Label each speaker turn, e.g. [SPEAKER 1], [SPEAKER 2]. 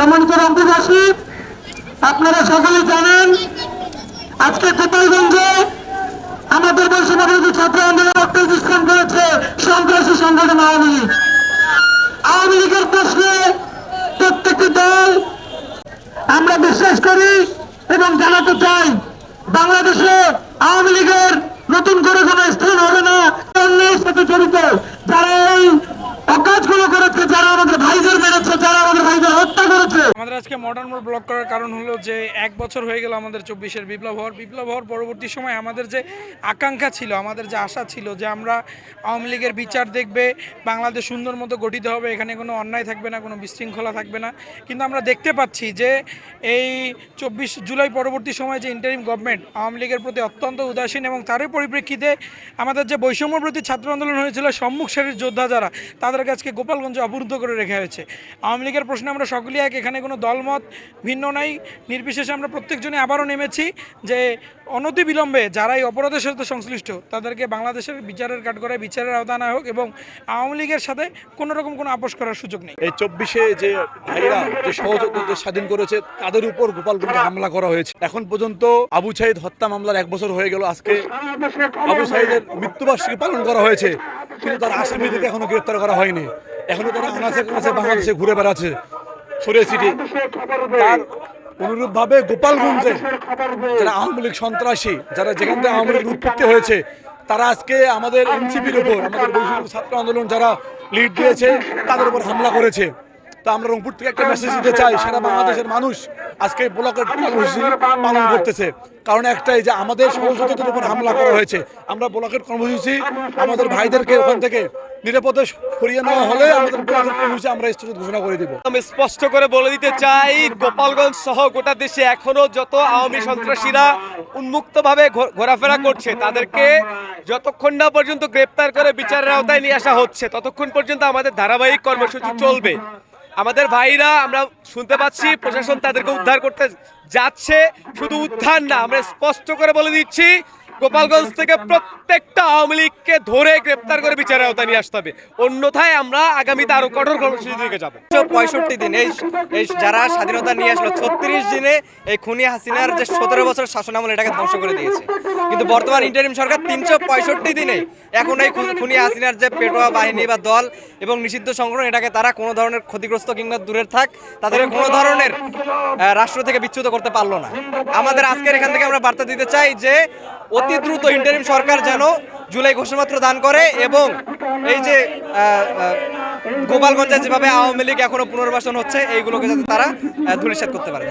[SPEAKER 1] সম্মানিত রঙ্গবাসী আপনারা সকলে জানেন, আজকে গোপালগঞ্জে আমাদের বৈষ্ণবী ছাত্র আন্দোলন রক্তবিস্তান করেছে সন্ত্রাসী সংগঠন আওয়ামী লীগ। আওয়ামী লীগের প্রশ্নে প্রত্যেকটি দল আমরা বিশ্বাস করি এবং জানাতে চাই, বাংলাদেশে আওয়ামী লীগের নতুন করে কোনো স্থান হবে না অন্যায়ের সাথে জড়িত যারা এই অকাজগুলো করেছে যারা আমাদের ভাইদের মেরেছে যারা আমাদের ভাইদের হত্যা করেছে
[SPEAKER 2] আমাদের আজকে মডার্ন মোড ব্লক করার কারণ হলো যে এক বছর হয়ে গেল আমাদের চব্বিশের বিপ্লব হওয়ার। বিপ্লব হওয়ার পরবর্তী সময় আমাদের যে আকাঙ্ক্ষা ছিল, আমাদের যে আশা ছিল যে আমরা আওয়ামী লীগের বিচার দেখবে, বাংলাদেশ সুন্দর মতো গঠিত হবে, এখানে কোনো অন্যায় থাকবে না, কোনো বিশৃঙ্খলা থাকবে না। কিন্তু আমরা দেখতে পাচ্ছি যে এই চব্বিশ জুলাই পরবর্তী সময়ে যে ইন্টারিম গভর্নমেন্ট আওয়ামী লীগের প্রতি অত্যন্ত উদাসীন এবং তারই পরিপ্রেক্ষিতে আমাদের যে বৈষম্য প্রতি ছাত্র আন্দোলন হয়েছিল, সম্মুখ সারির যোদ্ধা যারা তাদেরকে আজকে গোপালগঞ্জে অবরুদ্ধ করে রেখে হয়েছে। আওয়ামী লীগের প্রশ্নে আমরা সকলেই এক, এখানে কোনো দলমত ভিন্ন নাই। নির্বিশেষে আমরা প্রত্যেকজনই আবারও নেমেছি যে অনতি বিলম্বে যারা অপরাধের সাথে সংশ্লিষ্ট, তাদেরকে বাংলাদেশের বিচারের কাঠগড়ায় বিচারের আওতা আনা হোক এবং আওয়ামী লীগের সাথে কোনো রকম কোনো আপোষ করার সুযোগ নেই।
[SPEAKER 3] এই চব্বিশে যে ভাইরা, যে সহযোগীদের স্বাধীন করেছে, তাদের উপর গোপালগঞ্জে হামলা করা হয়েছে। এখন পর্যন্ত আবু সাইদ হত্যা মামলার এক বছর হয়ে গেল, আজকে আবু সাইদের মৃত্যুবার্ষিকী পালন করা হয়েছে, কিন্তু তার আসামিদেরকে এখনও গ্রেপ্তার করা হয়নি। এখনও তারা আনাচে কানাচে বাংলাদেশে ঘুরে বেড়াচ্ছে। ছিটিয়ে তার অনুরূপভাবে গোপালগঞ্জে যারা আওয়ামী লীগ সন্ত্রাসী যারা যেখান থেকে আওয়ামী লীগের উৎপত্তি হয়েছে তারা আজকে আমাদের এনসিপির উপর আমাদের বৈষম্য ছাত্র আন্দোলন যারা লিড দিয়েছে তাদের উপর হামলা করেছে। তো আমরা রংপুর থেকে একটা মেসেজ দিতে চাই সারা বাংলাদেশের মানুষ আজকে ব্লকের কর্মসূচি পালন করতেছে। কারণ একটাই যে আমাদের সহযোগিতার উপর হামলা করা হয়েছে। আমরা ব্লকের কর্মসূচি আমাদের ভাইদেরকে ওখান থেকে নিরাপদে সরিয়ে নেওয়া হলে আমরা স্থগিত ঘোষণা করে
[SPEAKER 4] আমি স্পষ্ট করে বলে দিতে চাই, গোপালগঞ্জ সহ গোটা দেশে এখনও যত আওয়ামী সন্ত্রাসীরা উন্মুক্তভাবে ঘোরাফেরা করছে, তাদেরকে যতক্ষণ না পর্যন্ত গ্রেপ্তার করে বিচারের আওতায় নিয়ে আসা হচ্ছে, ততক্ষণ পর্যন্ত আমাদের ধারাবাহিক কর্মসূচি চলবে। আমাদের ভাইরা, আমরা শুনতে পাচ্ছি, প্রশাসন তাদেরকে উদ্ধার করতে যাচ্ছে, শুধু উদ্ধার না, আমরা স্পষ্ট করে বলে দিচ্ছি গোপালগঞ্জ থেকে প্রত্যেকটা আওয়ামী লীগকে ধরে গ্রেপ্তার করে বিচারের আওতায় নিয়ে আসতে হবে। অন্যথায় আমরা আগামীতে আরও কঠোর কর্মসূচি দিকে যাব।
[SPEAKER 5] পঁয়ষট্টি দিন, এই যারা স্বাধীনতা নিয়ে আসলো, ছত্রিশ দিনে এই খুনি হাসিনার যে সতেরো বছর শাসন আমল, এটাকে ধ্বংস করে দিয়েছে। কিন্তু বর্তমান ইন্টারিম সরকার তিনশো পঁয়ষট্টি দিনে এখন এই খুনি হাসিনার যে পেটোয়া বাহিনী বা দল এবং নিষিদ্ধ সংগঠন, এটাকে তারা কোনো ধরনের ক্ষতিগ্রস্ত কিংবা দূরের থাক, তাদের কোনো ধরনের রাষ্ট্র থেকে বিচ্যুত করতে পারল না। আমাদের আজকের এখান থেকে আমরা বার্তা দিতে চাই যে অতি দ্রুত ইন্টারিম সরকার যেন জুলাই ঘোষণাপত্র দান করে এবং এই যে গোপালগঞ্জে যেভাবে আওয়ামী লীগ এখনও পুনর্বাসন হচ্ছে, এইগুলোকে যাতে তারা ধূলিসাৎ করতে পারে।